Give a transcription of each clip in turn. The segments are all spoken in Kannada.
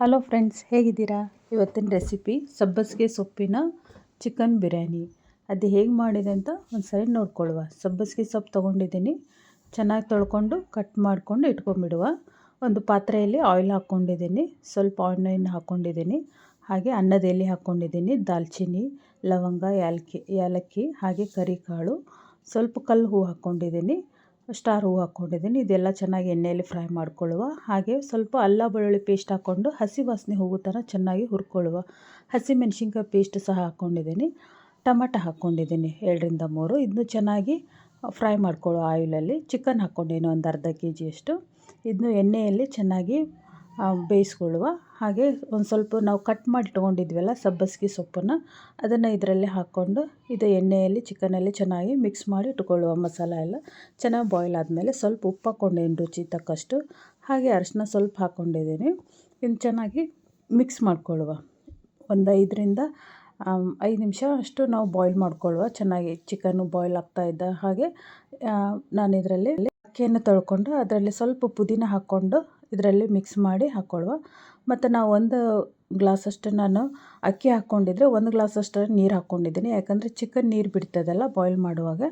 ಹಲೋ ಫ್ರೆಂಡ್ಸ್, ಹೇಗಿದ್ದೀರಾ? ಇವತ್ತಿನ ರೆಸಿಪಿ ಸಬ್ಬಸಿಗೆ ಸೊಪ್ಪಿನ ಚಿಕನ್ ಬಿರಿಯಾನಿ. ಅದು ಹೇಗೆ ಮಾಡಿದೆ ಅಂತ ಒಂದು ಸರಿ ನೋಡ್ಕೊಳ್ಳುವ. ಸಬ್ಬಸಿಗೆ ಸೊಪ್ಪು ತೊಗೊಂಡಿದ್ದೀನಿ. ಚೆನ್ನಾಗಿ ತೊಳ್ಕೊಂಡು ಕಟ್ ಮಾಡಿಕೊಂಡು ಇಟ್ಕೊಂಡ್ಬಿಡುವ. ಒಂದು ಪಾತ್ರೆಯಲ್ಲಿ ಆಯಿಲ್ ಹಾಕ್ಕೊಂಡಿದ್ದೀನಿ. ಸ್ವಲ್ಪ ಆನಿಯನ್ ಹಾಕ್ಕೊಂಡಿದ್ದೀನಿ. ಹಾಗೆ ಅನ್ನದ ಎಲೆ ಹಾಕ್ಕೊಂಡಿದ್ದೀನಿ. ದಾಲ್ಚಿನ್ನಿ, ಲವಂಗ ಯಾಲಕ್ಕಿ ಯಾಲಕ್ಕಿ, ಹಾಗೆ ಕರಿಕಾಳು. ಸ್ವಲ್ಪ ಕಲ್ಲು ಹೂ ಹಾಕ್ಕೊಂಡಿದ್ದೀನಿ. ಸ್ಟಾರ್ ಹೂವು ಹಾಕ್ಕೊಂಡಿದ್ದೀನಿ. ಇದೆಲ್ಲ ಚೆನ್ನಾಗಿ ಎಣ್ಣೆಯಲ್ಲಿ ಫ್ರೈ ಮಾಡ್ಕೊಳ್ಳುವ. ಹಾಗೆ ಸ್ವಲ್ಪ ಅಲ್ಲ ಬೆಳ್ಳುಳ್ಳಿ ಪೇಸ್ಟ್ ಹಾಕ್ಕೊಂಡು ಹಸಿ ವಾಸನೆ ಹೋಗೋ ಥರ ಚೆನ್ನಾಗಿ ಹುರ್ಕೊಳ್ಳುವ. ಹಸಿ ಮೆಣಸಿನ್ಕಾಯಿ ಪೇಸ್ಟ್ ಸಹ ಹಾಕ್ಕೊಂಡಿದ್ದೀನಿ. ಟೊಮಟೊ ಹಾಕ್ಕೊಂಡಿದ್ದೀನಿ ಎರಡರಿಂದ ಮೂರು. ಇದನ್ನು ಚೆನ್ನಾಗಿ ಫ್ರೈ ಮಾಡ್ಕೊಳ್ಳೋ ಆಯಿಲಲ್ಲಿ. ಚಿಕನ್ ಹಾಕ್ಕೊಂಡಿದ್ದೀನಿ ಒಂದು ಅರ್ಧ ಕೆ ಜಿಯಷ್ಟು ಇದನ್ನು ಎಣ್ಣೆಯಲ್ಲಿ ಚೆನ್ನಾಗಿ ಬೇಯಿಸ್ಕೊಳ್ಳುವ. ಹಾಗೆ ಒಂದು ಸ್ವಲ್ಪ ನಾವು ಕಟ್ ಮಾಡಿ ಇಟ್ಕೊಂಡಿದ್ವಲ್ಲ ಸಬ್ಬಸಿಗೆ ಸೊಪ್ಪನ್ನು, ಅದನ್ನು ಇದರಲ್ಲಿ ಹಾಕ್ಕೊಂಡು ಇದು ಎಣ್ಣೆಯಲ್ಲಿ, ಚಿಕನಲ್ಲಿ ಚೆನ್ನಾಗಿ ಮಿಕ್ಸ್ ಮಾಡಿ ಇಟ್ಕೊಳ್ಳುವ ಮಸಾಲ ಎಲ್ಲ. ಚೆನ್ನಾಗಿ ಬಾಯ್ಲ್ ಆದಮೇಲೆ ಸ್ವಲ್ಪ ಉಪ್ಪು ಹಾಕ್ಕೊಂಡೇನು ರುಚಿ ತಕ್ಕಷ್ಟು. ಹಾಗೆ ಅರಿಶಿನ ಸ್ವಲ್ಪ ಹಾಕ್ಕೊಂಡಿದ್ದೀನಿ ಇನ್ನು ಚೆನ್ನಾಗಿ ಮಿಕ್ಸ್ ಮಾಡಿಕೊಳ್ಳುವ. ಒಂದು ಐದರಿಂದ ಐದು ನಿಮಿಷ ಅಷ್ಟು ನಾವು ಬಾಯ್ಲ್ ಮಾಡ್ಕೊಳ್ಳುವ. ಚೆನ್ನಾಗಿ ಚಿಕನ್ನು ಬಾಯ್ಲ್ ಆಗ್ತಾ ಇದ್ದ ಹಾಗೆ ನಾನು ಇದರಲ್ಲಿ ಅಕ್ಕಿಯನ್ನು ತೊಳ್ಕೊಂಡು ಅದರಲ್ಲಿ ಸ್ವಲ್ಪ ಪುದೀನ ಹಾಕ್ಕೊಂಡು ಇದರಲ್ಲಿ ಮಿಕ್ಸ್ ಮಾಡಿ ಹಾಕ್ಕೊಳ್ಳುವ ಮತ್ತು ನಾವು ಒಂದು ಗ್ಲಾಸಷ್ಟು ನಾನು ಅಕ್ಕಿ ಹಾಕ್ಕೊಂಡಿದ್ರೆ ಒಂದು ಗ್ಲಾಸಷ್ಟು ನೀರು ಹಾಕ್ಕೊಂಡಿದ್ದೀನಿ ಯಾಕಂದರೆ ಚಿಕನ್ ನೀರು ಬಿಡ್ತದಲ್ಲ ಬಾಯ್ಲ್ ಮಾಡುವಾಗ,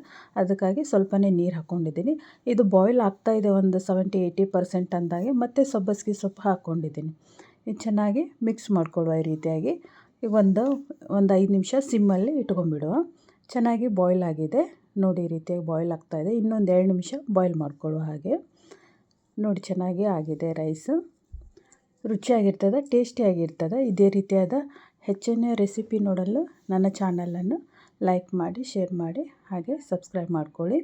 ಅದಕ್ಕಾಗಿ ಸ್ವಲ್ಪನೇ ನೀರು ಹಾಕ್ಕೊಂಡಿದ್ದೀನಿ ಇದು ಬಾಯ್ಲ್ ಆಗ್ತಾಯಿದೆ ಒಂದು ಸೆವೆಂಟಿ ಏಯ್ಟಿ ಪರ್ಸೆಂಟ್ ಅಂದಾಗೆ, ಮತ್ತೆ ಸಬ್ಬಸಿಗೆ ಸೊಪ್ಪು ಹಾಕ್ಕೊಂಡಿದ್ದೀನಿ ಇದು ಚೆನ್ನಾಗಿ ಮಿಕ್ಸ್ ಮಾಡ್ಕೊಳ್ಳುವ ಈ ರೀತಿಯಾಗಿ. ಒಂದು ಒಂದು ಐದು ನಿಮಿಷ ಸಿಮ್ಮಲ್ಲಿ ಇಟ್ಕೊಂಡ್ಬಿಡುವ. ಚೆನ್ನಾಗಿ ಬಾಯ್ಲ್ ಆಗಿದೆ. ನೋಡಿ ಈ ರೀತಿಯಾಗಿ ಬಾಯ್ಲ್ ಆಗ್ತಾಯಿದೆ ಇನ್ನೊಂದು ಎರಡು ನಿಮಿಷ ಬಾಯ್ಲ್ ಮಾಡ್ಕೊಳ್ಳುವ ಹಾಗೆ. ನೋಡಿ ಚೆನ್ನಾಗಿ ಆಗಿದೆ ರೈಸು. ರುಚಿಯಾಗಿರ್ತದೆ, ಟೇಸ್ಟಿಯಾಗಿರ್ತದೆ. ಇದೇ ರೀತಿಯಾದ ಹೆಚ್ಚಿನ ರೆಸಿಪಿ ನೋಡಲು ನನ್ನ ಚಾನಲನ್ನು ಲೈಕ್ ಮಾಡಿ, ಶೇರ್ ಮಾಡಿ, ಹಾಗೆ ಸಬ್ಸ್ಕ್ರೈಬ್ ಮಾಡ್ಕೊಳ್ಳಿ.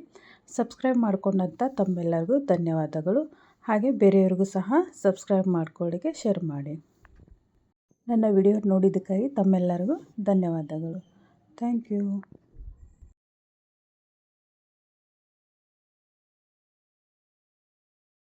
ಸಬ್ಸ್ಕ್ರೈಬ್ ಮಾಡ್ಕೊಂಡಂಥ ತಮ್ಮೆಲ್ಲರಿಗೂ ಧನ್ಯವಾದಗಳು. ಹಾಗೆ ಬೇರೆಯವ್ರಿಗೂ ಸಹ ಸಬ್ಸ್ಕ್ರೈಬ್ ಮಾಡ್ಕೊಳ್ಳಿಕ್ಕೆ ಶೇರ್ ಮಾಡಿ. ನನ್ನ ವಿಡಿಯೋ ನೋಡಿದ್ದಕ್ಕಾಗಿ ತಮ್ಮೆಲ್ಲರಿಗೂ ಧನ್ಯವಾದಗಳು. Thank you.